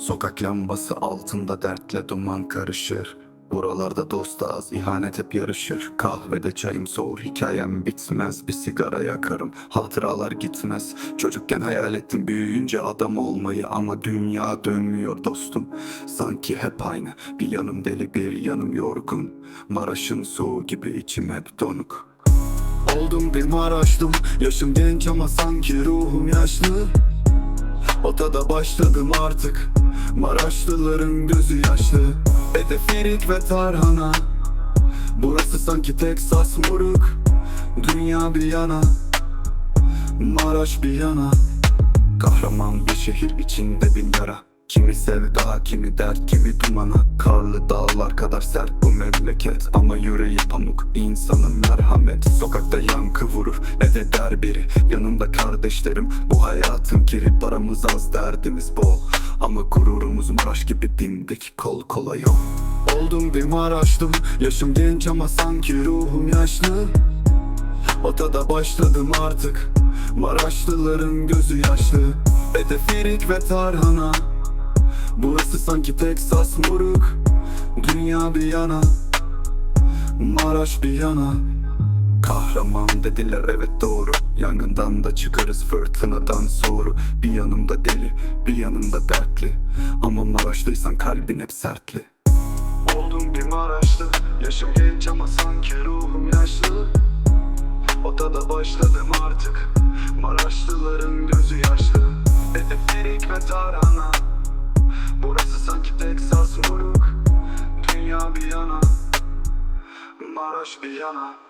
Sokak lambası altında dertle duman karışır. Buralarda dost az, ihanet hep yarışır. Kahvede çayım soğur, hikayem bitmez. Bir sigara yakarım, hatıralar gitmez. Çocukken hayal ettim büyüyünce adam olmayı Ama dünya dönmüyor dostum. Sanki hep aynı, bir yanım deli bir yanım yorgun. Maraş'ın soğuğu gibi içim hep donuk. Oldum bir Maraşlım, yaşım genç ama sanki ruhum yaşlı. Otada başladım artık Maraşlıların gözü yaşlı. Edefirik ve Tarhana. Burası sanki Texas Muruk Dünya bir yana. Maraş bir yana. Kahraman bir şehir içinde bin yara. Kimi sevda, kimi dert, kimi dumana. Karlı dağlar kadar sert bu memleket. Ama yüreği pamuk, insanın merhamet. Sokakta yankı vurur, ne de der biri. Yanımda kardeşlerim, bu hayatın kiri. Paramız az, derdimiz bol Ama gururumuz Maraş gibi dimdik kol kola yok. Oldum bir Maraşlım, yaşım genç ama sanki ruhum yaşlı. Otada başladım artık Maraşlıların gözü yaşlı. Edefirik ve Tarhana Burası sanki Texas Muruk Dünya bir yana Maraş bir yana Kahraman dediler evet doğru. Yangından da çıkarız fırtınadan soru Bir yanımda deli bir yanımda dertli. Ama Maraşlıysan kalbin hep sertli. Oldum bir Maraşlı Yaşım genç ama sanki ruhum yaşlı. Otada başladım artık Maraşlıların gözü yaşlı. Edefirik ve Tarhana Burası sanki Texas Muruk Dünya bir yana Maraş bir yana